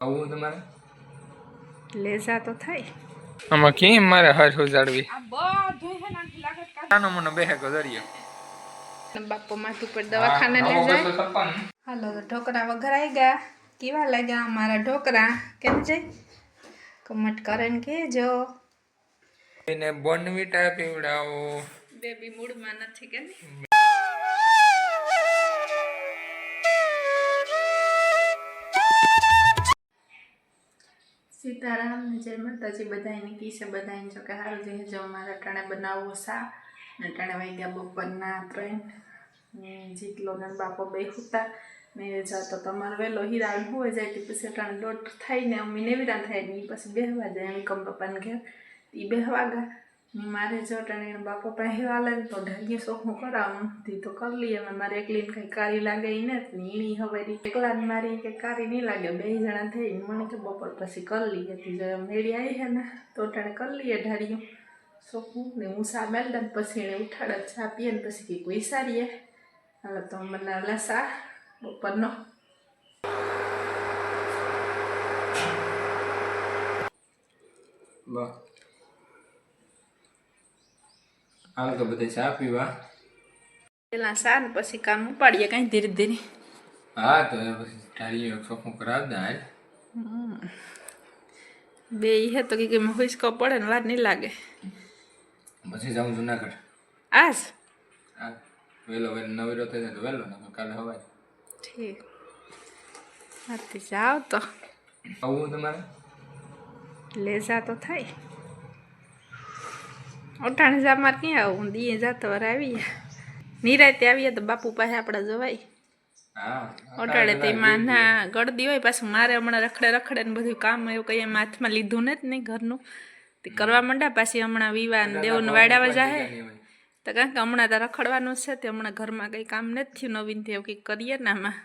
આવું તમારે? લેઝા તો થાય. આમાં કેમ મારે હર ઉજાડવી આ બધું હે ને આટલી લાગત કાઢ. નાનો મને બેહે ગજરિયો. બાપો માથું પર દવાખાને લઈ જાય હાલો ઢોકરા વગર આવી ગયા. કેવા લાગ્યા અમારા ઢોકળા? કેમ છે? કમેન્ટ કરે ને કેજો એને બોનવીટા પીવડાવો. બેબી મૂડમાં નથી કે નહીં સીતારામ ને જય માતાજી બધાને બધા બધાને જો કે હારું જે જો મારા ટાણે બનાવવો સા ને ટાણે વાગ્યા બપોરના ત્રણ. જીતલો ને બાપો બે હતા, ને જાતો તમારો વહેલો હીરા હોય જાય, તે પછી ટાણે દોઢ થાય ને અમી નેવીરા થાય ને એ પછી બેહવા જાય, એમ કમ પપ્પાને ઘેર. એ બેહવા ગયા મારે જો ટાણે બાપા પાસે હાલે તો ઢાગીએ સોખું કરાવું તે તો કરી લઈએ અમે મારે એકલીને કંઈ કારી લાગે ને ઈણી હવે એકલા જ મારી કે કારી નહીં લાગે. બે જણા થઈ મને કે બપોર પછી કરી લઈએ. તી જો મેળી આવી છે ને, તો ટાણે કરી લઈએ ઢાળીયું સોખું ને હું સા મેલ ને પછી એને ઉઠાડે ચા પીએ ને પછી કંઈક વિસારીએ. હાલો તો મને લસા બપોરનો. બસ હાલ તો બધે ચા પીવા પેલા સાર પછી કામ ઉપાડીએ કાંઈ ધીરે ધીરે હા તો પછી તારી ચોખ્ખું કરાવી દે હાલ બે ઈ હે તો કે મેં હુસકો પડે ને વાર નહીં લાગે પછી જાઉં જુનાગઢ આજ હા વહેલો વહેલો નવેરો થઈ જાય તો વહેલો ને કાલે હવાય ઠીક હાથી જાઓ તો આવું તમારે લેઝા તો થાય જા મારે ક્યાં આવું? દીએ જાતો વાર આવી નિરાતે આવીએ તો બાપુ પાસે આપણે જવાય. હા તે તેમાં ના ગળદી હોય પાછું મારે હમણાં રખડે રખડે ને બધું કામ એવું કંઈ એમ હાથમાં લીધું ને જ નહીં ઘરનું. તે કરવા માંડ્યા પાછી હમણાં વિવાહ ને દેવને વાડાવા જાહે. તો કારણ કે હમણાં તો રખડવાનું છે તે હમણાં ઘરમાં કંઈ કામ નથી થયું નવીન એવું કંઈક કરીએ ને આમાં.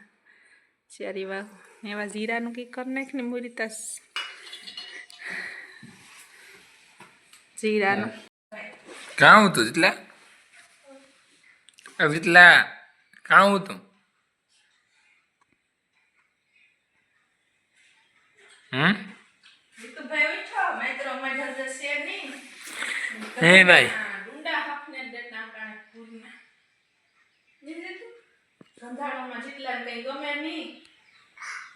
ચારી વાહ એવા જીરાનું કંઈક કરી નાખ ને મુરીતા જીરાનું કાં હતું જેટલા? જેટલા કાં હતું હમ? હે ભાઈ. સંધાણોમાં જેટલા કઈ ગમે નહીં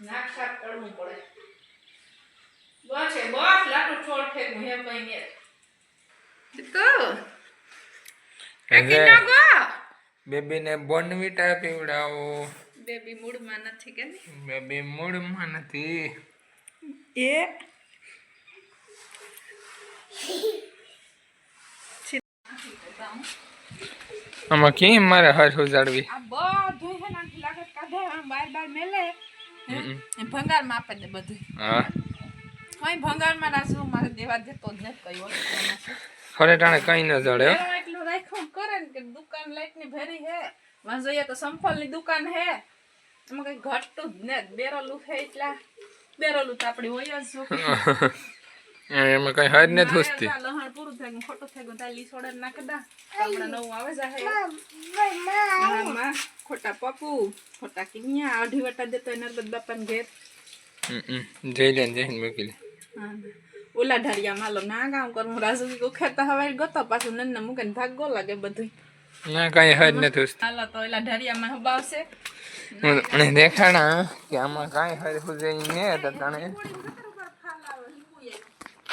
નાક શાક કરવું પડે. બસ એ બસ લાટુ છોડ ફેંકવું હે કઈ ને એકી ના બોનવીટા પીવડાવો બેબી મૂડમાં નથી કે ને બેબી મૂડમાં નથી. એ આમાં કેમ મારે હર ઉજાડવી? આ બધું હે ને લાગે કાઢે આમ બાર બાર મેલે. એ ભંગારમાં આપે દે બધું હા. કઈ ભંગારમાં રાસુ મારે દેવા દેતો જ કયો ખરે ટાણે કઈ ન જડે એટલું રાખ્યું કરે ને કે દુકાન લાઈટની ભેરી હે. વાં જોઈએ તો સંફળની દુકાન હે. એમાં કઈ ઘટતું જ ને. બેરોલું હે એટલા. બેરોલું તો આપડી હોય જ એમાં કઈ હર નથી હુસતી લહણ પૂરું થાય. ગયું ખોટું થઈ ગયું. તાલી સોડા નાખ દા હમણાં નવું આવે છે ખોટા પપ્પુ ખોટા કિન્યા. અઢી વટા દેતો એના બાપાને ઘેર. હમ, હમ. જઈ લે જઈને મૂકી લે. હા. ઓલા ઢારિયા માલો ના કામ કરું રાજુ કો ખેતા હવાઈ ગતો પાછું નન્ના મૂકે ને ભાગો લાગે બધું ના કઈ હર નથી હુસતી હાલો તો ઓલા ઢારિયામાં હબાવશે હું મને દેખાડા કે આમાં કાંઈ હર હુજે ને તો તને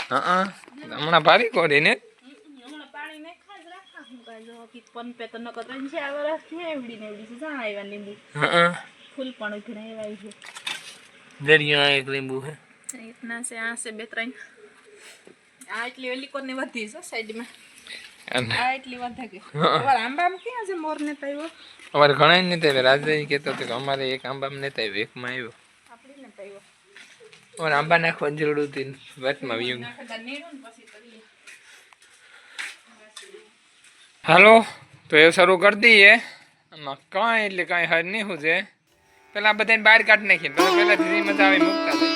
હા હમણાં ભારી કોરી ને હમણાં પાણી નહીં ખાજ રાખા હું કાંઈ જો કી પન પે તો નકર ત્રણ ચાર વર્ષ થયા એવડી ને એવડી છે જાણ આવ્યા લીંબુ હા ફૂલ પણ ઉઘડા એવા છે દરિયો એક લીંબુ હે इतना से यहाँ से બે ત્રણ આ એટલી ઓલી કોને વધી છે સાઈડમાં. આ એટલી વધે ગઈ. તમારા આંબામાં ક્યાં છે મોર ને તાવ્યો અમારે ઘણા જ નથી રાજભાઈ કહેતો હતો કે અમારે એક આંબામાં નથી આવ્યો એકમાં આવ્યો. આપણી ને તાવ્યો અમારે આંબા નાખવા જરૂર હતી વાતમાં વ્યૂ. નાખતા નીડું ને પછી કરીએ હાલો તો એ શરૂ કરી દઈએ. આમાં કાંઈ એટલે કાંઈ હર નહીં હું છે પેલા બધાને બહાર કાઢી નાખીએ. પેલા ધીરે મજા આવે મૂકતા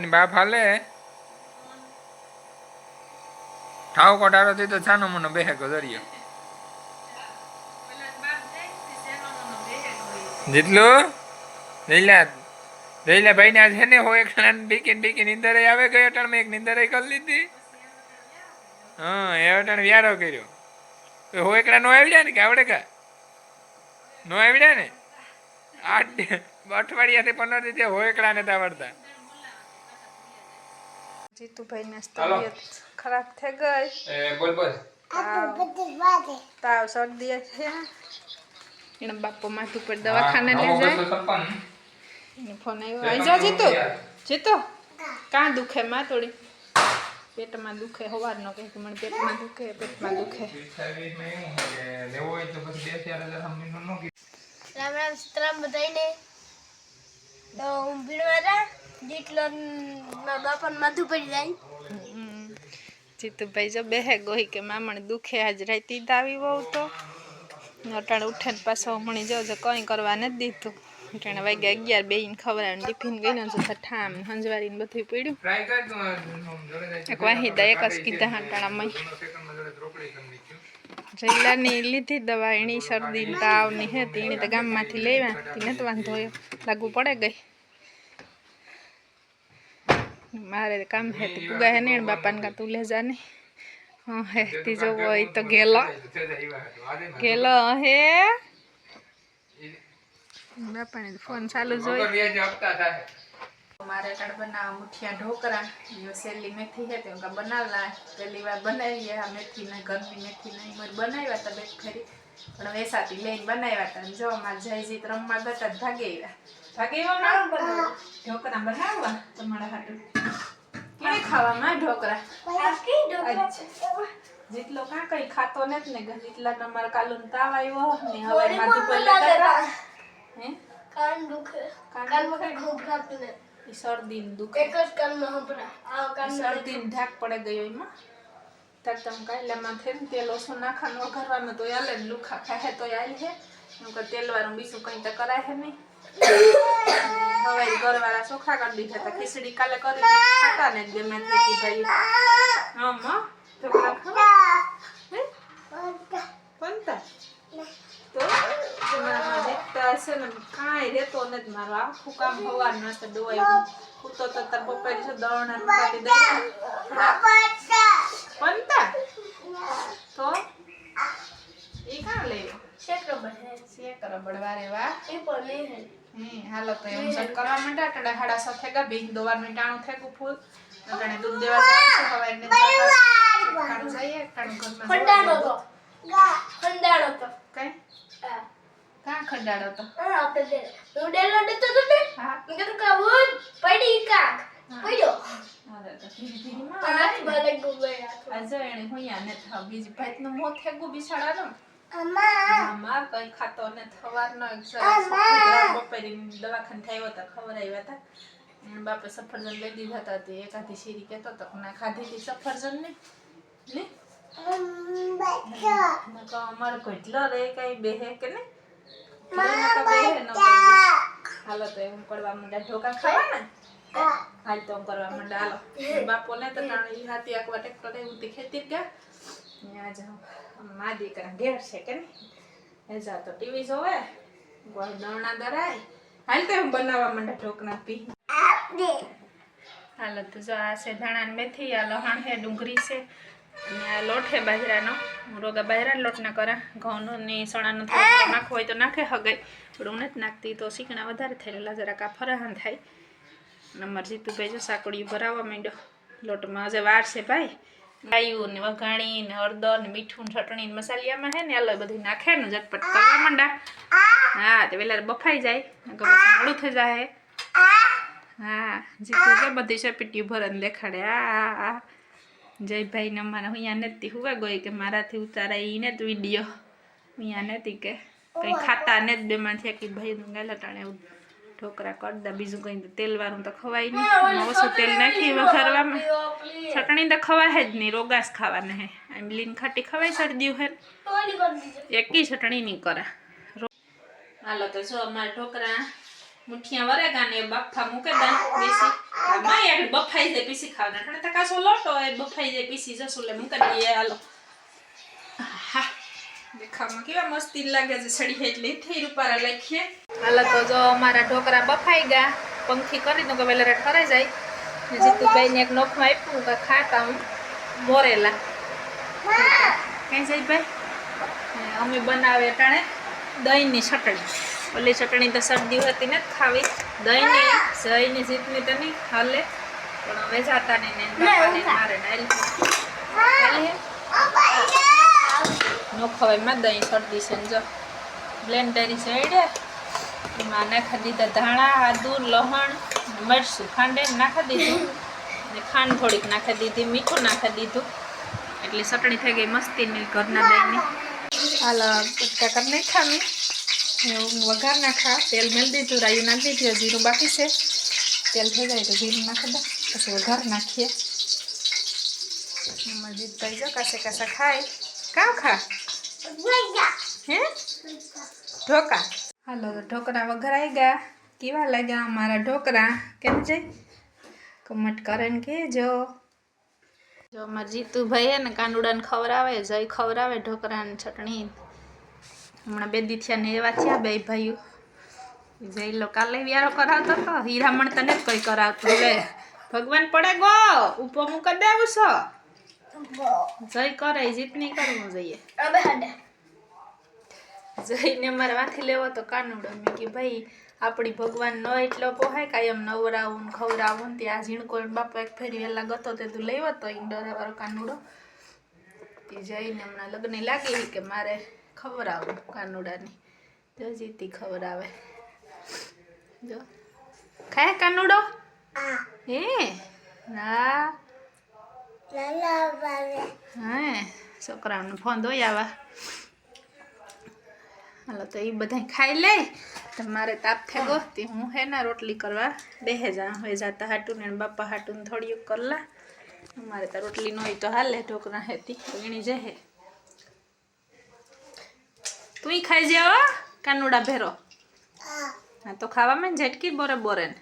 જીતુભાઈ બાપ હાલે? ઠાવ કોટારો થી તો છાનો મનો બેહે ગયો જેટલું દઈલા દઈલા ભાઈ ને છે ને હોય એક બીકીન બીકીન નીંદર આવે ગયો અટણ મેં એક નીંદર કરી લીધી. હા, એ અટણ વ્યારો કર્યો. હોય એકડા નો આવડ્યા ને કે આવડે કા? નો આવડ્યા ને? આઠ અઠવાડિયાથી પંદર રીતે હોય એકડા ને આવડતા. જીતુભાઈની હાલો. તબિયત ખરાબ થઈ ગઈ. એ બોલ બોલ. તાવ. શરદી છે એને બાપો માથું પર દવાખાને લઈ જાય. એને ફોન આવ્યો. આવી જા જીતુ. જીતુ કાં દુખે માં થોડી? પેટમાં દુખે સવારનો કહે કે મને પેટમાં દુખે પેટમાં દુખે. રામ રામ સીતરામ બધાને તો હું ભીણવારા જેટલો બાપાને માથું પડી જાય. જીતુભાઈ જો બેહે ગોહી કે મામણ દુખે, આજ રાતી આવી બહુ તો. અટાણે ઉઠે ને પાછો હમણી જો કંઈ કરવા નથી દીધું. અટાણે વાગ્યા અગિયાર બેહીને ખવડાવીને ટિફિન ગઈ ને જો તો ઠામ હંજવારીને બધું પડ્યું. એક વાહિદા એક જ કીધા હટાણા મય. જઈલાની લીધી દવા, એની શરદી તાવની હે ની એની તો ગામમાંથી લેવા, તે નથી વાંધો લાગુ પડે ગઈ? મારે કામ હે તો પુગા હે ને બાપાને કા તું લે જાને હે તી જો હોય તો ગેલો. ગેલો હે. બાપાને ફોન ચાલુ જોઈએ મારે કણ બનાવ મુઠિયા ઢોકરા યો સેલી મેથી હે તે ઉનકા બનાવલા. પહેલી વાર બનાવી આ મેથી ને ઘરની મેથી ને મર બનાવ્યા તા બેટ ખરી પણ વેસાતી લઈને બનાવ્યા તા. જો માર જયજીત રમવા ગતા જ ભાગે આવ્યા. ઢોકરા બનાવવા તમારા હાટુ કેને ખાવામાં ઢોકરા જેટલો કાં કઈ ખાતો નથી ને જેટલા તમારા કાલુન તાવ આવ્યો ને હવે માથું પર લેતા હે કાન દુખે કાન કાનમાં દુખે? કઈ ખૂબ ખાતું ને ઈ શરદી ને દુખે એક જ કાનમાં હંભળા આ કાનમાં શરદી ને ઢાક પડે ગયો એમાં તાર તમે કાયલામાં થઈને તેલ ઓછું નાખવાનું વઘારવાનું તો હાલે ને લુખા ખાહે તો હાલ હે એમ કે તેલ વાળું બીજું કંઈ તો કરાય હે નહીં હવે ઘરવાળા ચોખા કરી દીધા હતા. કાલે કરી માં? ખાવા? હે? તો કાંઈ રહેતો નથી મારો. આખું કામ સવારનું હશે દવાઈ હું તો તાર પપ્પાએ છે દળણા કાઢી દે. પંતા તો? એ કાં લેવો હાલો તો એમ સટ કરવા માંડ્યા ટડા હાડા સો થેગા બેન દોવારનું ટાણું ફૂલ. અટાણે દૂધ દેવા જાય હવે એને ટાણું જઈએ ટાણું ઘરમાં ખંડાણો તો. ખંડાણો તો. કઈ? કાં ખંડાડો તો? આપણે દે હું તો ને હા. મેં કીધું કાબૂન પડી કાક. પડ્યો. અરે તો ધીરે ધીરે માં હાથ મારે. ગુબેડા આ જો એને હુંયા ને થાવ બીજી ભાઈનું મોં થેગું બિસાડાનું અમા મામા કઈ ખાતો ને થવારનો એક સરસ બપોરે દવાખાને થયો તો આવ્યા હતા બાપે સફરજન લઈ દીધા હતા તે એકાદી શીરી કહેતો હતો ના ખાધી હતી સફરજન ને? ને? અમારે કેટલો રે કઈ બેહે કે ને? ન. હાલો તો એમ કરવા માંડ્યા ઢોકા ખાવાના હાલ તો એમ કરવા માંડ્યા હાલો. બાપો ને તો કારણ ઈ હાથી આકવા ટ્રેક્ટર એવું ખેતી ગયા ત્યાં જાઉં મા દીકરા ઘેર છે કે ને એ જા તો ટીવી જોવે કોઈ દવણા દરાય. હાલ તો એમ બનાવવા માંડે ઢોકણા પી. હાલો તો જો આ છે ધાણા મેથી આ લહણ છે ડુંગળી છે અને આ લોટ છે બાજરાનો. રોગા બાજરાનો લોટ ના કરા. ઘઉંનો ને સણાનો થોડો નાખવો હોય તો નાખે હગાઈ. પણ હું નથી નાખતી તો શીકણા વધારે થયેલા જરાક આ ફરહાન થાય. નંબર જીતુભાઈ જો સાકડીયું ભરાવા માંડ્યો. લોટમાં આજે વાર છે ભાઈ. ગાયું ને વઘાણી ને હળદર ને મીઠું ચટણી ને મસાલિયામાં હે ને અલગ બધું નાખે ને ઝટપટ કરવા માંડા હા, તે પેલા બફાઈ જાય મોડું થઈ જાય હા જીતું જો બધી ચપટીયું ભરન દેખાડે. આ આ આ. જયભાઈ ને અમારા અહીંયા નથી હુવા ગઈ કે મારાથી ઉતારા ઈ ને વીડિયો. અહીંયા નથી કે કંઈ ખાતા ને જ બેમાંથી કે ભાઈ ગાલા ટાણે ઢોકરા કરતા બીજું કંઈ તો તેલ વાળું તો ખવાય નહીં. ઓછું તેલ નાખી વઘારવામાં. ચટણી તો ખવાય જ નહીં રોગાસ ખાવાના હે. આંબલીને ખાટી ખવાય શરદીયું હે. એકી ચટણી નહીં કરા. હાલો તો જો અમારા ઢોકરા મુઠિયા વરેગા ને બફા મૂકે દા બેસી. માય બફાઈ જાય પીસી ખાવાના. તો કાસો લોટો એ બફાઈ જાય પીસી જશું એટલે મૂકી દઈએ. હાલો. દેખાવમાં કેવા મસ્તી લાગે છે સડી એટલે થઈ રૂપારા લખીએ. હાલ તો જો અમારા ઢોકરા બફાઈ ગયા પંખી કરી દઉં કે વેલા ઠરાઈ જાય. ને જીતુભાઈને એક નોખમાં આપ્યું કે ખાતા હું મોરેલા. કઈ જાય ભાઈ? ને અમે બનાવે ટાણે દહીંની ચટણી. ઓલી ચટણી તો શરદી હતી ને ખાવી. દહીંની સહીની જીતની તો નહીં હાલે પણ હવે જાતા નહીં મારે ને હાલે નો ખવાયમાં દહીં શરદી છે જો બ્લેન્ડરી ચડે એમાં નાખી દીધા ધાણા, આદુ, લહણ, મરચું. ખાંડે નાખી દીધું. ને ખાંડ થોડીક નાખી દીધી, મીઠું નાખી દીધું. એટલે ચટણી થઈ ગઈ મસ્તીની ઘરના દહીંની. હાલ કર કરી નાખામી. હું વઘાર નાખા. તેલ મેળ દીધું, રાયું નાખી દીધું જીરું બાકી છે. તેલ થઈ જાય તો જીરું નાખી દો પછી વઘાર નાખીએ. મજીદભાઈ જો કાસે કાસા ખાય. કાં ખા? હે? ઢોકા. હાલો તો ઢોકરા વઘરાઈ ગયા. કેવા લાગ્યા અમારા ઢોકરા? કેમ છે? કમેન્ટ કરે ને કહેજો. જો અમારે જીતુભાઈ હે ને કાનુડાને ખવડાવે જય ખવડાવે ઢોકરાને ચટણી. હમણાં બે દીથિયા ને એવા થયા બે ભાઈઓ. જય લો કાલે વ્યારો કરાવતો તો હીરામણ તને જ કોઈ કરાવતો. લે ભગવાન પડે ગો. ઉપો મૂકી દેવું છો. જય કરે જીત નહીં કરવું જોઈએ. જઈને મારે વાથી લેવો તો કાનુડો. મેં કે ભાઈ આપણી ભગવાન ન એટલો પોહાય કાયમ નવરાવું ને ખવડાવું ને ત્યાં ઝીણકો બાપા એક ફેરી વહેલા ગતો તે તું લેવો તો ઈંડોરાવાળો કાનુડો. તે જઈને હમણાં લગ્ન લાગી કે મારે ખવરાવું કાનુડાની. જો જીતી ખવરાવે. જો. ખાય કાનુડો? હે? ના. હે છોકરાઓને ફોન દોઈ આવા. હાલો તો એ બધા ખાઈ લે. તો મારે તાપ થઈ ગયો તે હું હે ને રોટલી કરવા બેહે જા. હવે જાતા હાટું ને બાપા હાટું થોડીક કરલા. મારે તો રોટલી ન હોય તો હાલે ઢોકરા હેતી. એની જહે. તું ખાઈ જાવ કાનુડા ભેરો. હા. તો ખાવામાં ઝટકી બોરે બોરે ને